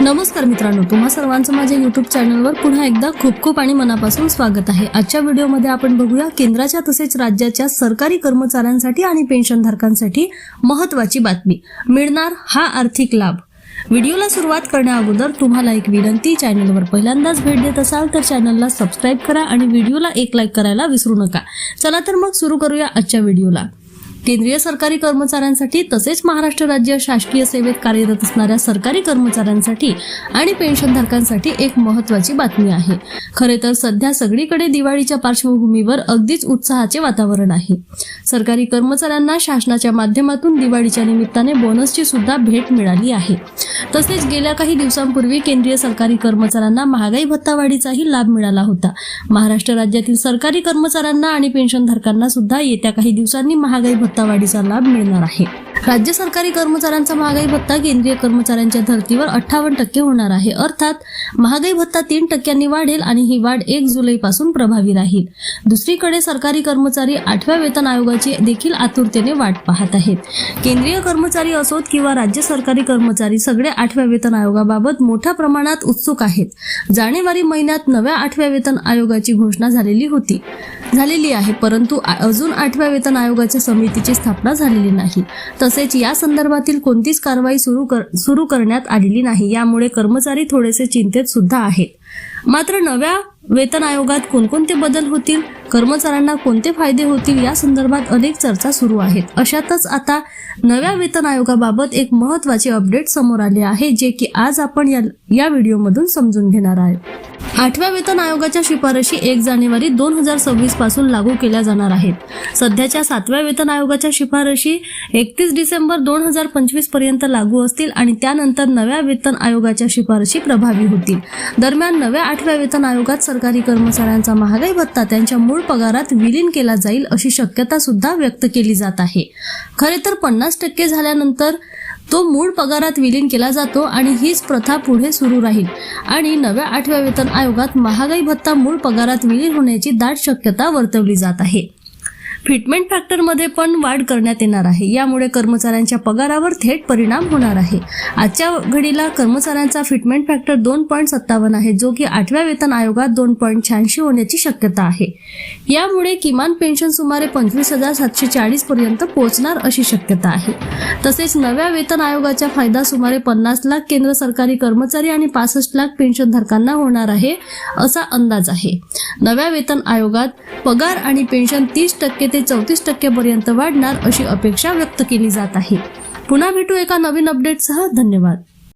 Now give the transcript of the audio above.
नमस्कार मित्रांनो तुम्हा सर्वांचं माझ्या युट्यूब चॅनलवर पुन्हा एकदा खूप खूप आणि मनापासून स्वागत आहे. आजच्या व्हिडिओमध्ये आपण बघूया केंद्राच्या तसेच राज्याच्या सरकारी कर्मचाऱ्यांसाठी आणि पेन्शनधारकांसाठी महत्वाची बातमी. मिळणार हा आर्थिक लाभ. व्हिडिओला सुरुवात करण्याअगोदर तुम्हाला एक विनंती चॅनलवर पहिल्यांदाच भेट देत असाल तर चॅनलला सबस्क्राईब करा आणि व्हिडिओला एक लाईक करायला विसरू नका. चला तर मग सुरू करूया आजच्या व्हिडिओला. केंद्रीय सरकारी कर्मचाऱ्यांसाठी तसेच महाराष्ट्र राज्य शासकीय सेवेत कार्यरत असणाऱ्या सरकारी कर्मचाऱ्यांसाठी आणि पेन्शनधारकांसाठी एक महत्वाची बातमी आहे. खरे तर सध्या सगळीकडे दिवाळीच्या पार्श्वभूमीवर अगदीच उत्साहाचे वातावरण आहे. सरकारी कर्मचाऱ्यांना शासनाच्या माध्यमातून दिवाळीच्या निमित्ताने बोनसची सुद्धा भेट मिळाली आहे. तसेच गेल्या काही दिवसांपूर्वी केंद्रीय सरकारी कर्मचाऱ्यांना महागाई भत्तावाढीचाही लाभ मिळाला होता. महाराष्ट्र राज्यातील सरकारी कर्मचाऱ्यांना आणि पेन्शनधारकांना सुद्धा येत्या काही दिवसांनी महागाई भत्तावाढीचा लाभ मिळणार आहे. राज्य सरकारी कर्मचाऱ्यांचा महागाई भत्ता केंद्रीय कर्मचाऱ्यांच्या धर्तीवर अठ्ठावन्न टक्के होणार आहे. अर्थात महागाई भत्ता तीन टक्क्यांनी वाढेल आणि ही वाढ एक जुलैपासून प्रभावी राहील. दुसरीकडे सरकारी कर्मचारी आठव्या वेतन आयोगाची देखील आतुरतेने वाट पाहत आहेत. केंद्रीय कर्मचारी असोत किंवा राज्य सरकारी कर्मचारी सगळे आठव्या वेतन आयोगाबाबत मोठ्या प्रमाणात उत्सुक आहेत. जानेवारी महिन्यात नव्या आठव्या वेतन आयोगाची घोषणा झालेली होती. झालेली आहे परंतु अजून आठव्या वेतन आयोगाच्या समितीची स्थापना झालेली नाही. तसेच या संदर्भातील कोणतीच कारवाई सुरू कर सुरू करण्यात आलेली नाही. यामुळे कर्मचारी थोडेसे चिंतेत सुद्धा आहेत. मात्र नव्या वेतन आयोगात कोणकोणते बदल होतील? कर्मचाऱ्यांना कोणते फायदे होतील? या संदर्भात अनेक चर्चा सुरू आहेत. अशातच आता नव्या वेतन आयोगाबाबत एक महत्त्वाचे अपडेट समोर आले आहे जे की आज आपण या या व्हिडिओमधून समजून घेणार आहे. आठव्या वेतन आयोगाच्या शिफारशी एक जानेवारी दोन हजार सव्वीसपासून लागू केल्या जाणार आहेत. सध्याच्या सातव्या वेतन आयोगाच्या शिफारशी एकतीस डिसेंबर दोन हजार पंचवीसपर्यंत लागू असतील आणि त्यानंतर नव्या वेतन आयोगाच्या शिफारशी प्रभावी होतील. दरम्यान नव्या आठव्या वेतन आयोगात सरकारी कर्मचाऱ्यांचा महागाई भत्ता त्यांच्या मूळ पगारात विलीन केला जाईल अशी शक्यता सुद्धा व्यक्त केली जात आहे. खरे तर पन्नास टक्के झाल्यानंतर तो मूळ पगारात विलीन केला जातो आणि हीच प्रथा पुढे सुरू राहील. आणि नव्या आठव्या वेतन आयोगात महागाई भत्ता मूळ पगारात विलीन होण्याची दाट शक्यता वर्तवली जात आहे. फिटमेंट फॅक्टरमध्ये पण वाढ करण्यात येणार आहे. यामुळे कर्मचाऱ्यांच्या पगारावर थेट परिणाम होणार आहे. आजच्या घडीला कर्मचाऱ्यांचा फिटमेंट फॅक्टर दोन पॉईंट सत्तावन्न आहे जो की आठव्या वेतन आयोगात दोन पॉईंट शहाऐंशी होण्याची शक्यता आहे. यामुळे किमान पेन्शन सुमारे पंचवीस हजार सातशे चाळीस पर्यंत पोहोचणार अशी शक्यता आहे. तसेच नव्या वेतन आयोगाचा फायदा सुमारे पन्नास लाख केंद्र सरकारी कर्मचारी आणि पासष्ट लाख पेन्शनधारकांना होणार आहे असा अंदाज आहे. नव्या वेतन आयोगात पगार आणि पेन्शन तीस टक्के ते चौतीस टक्केपर्यंत वाढणार अशी अपेक्षा व्यक्त केली जात आहे. पुन्हा भेटू एका नवीन अपडेटसह धन्यवाद.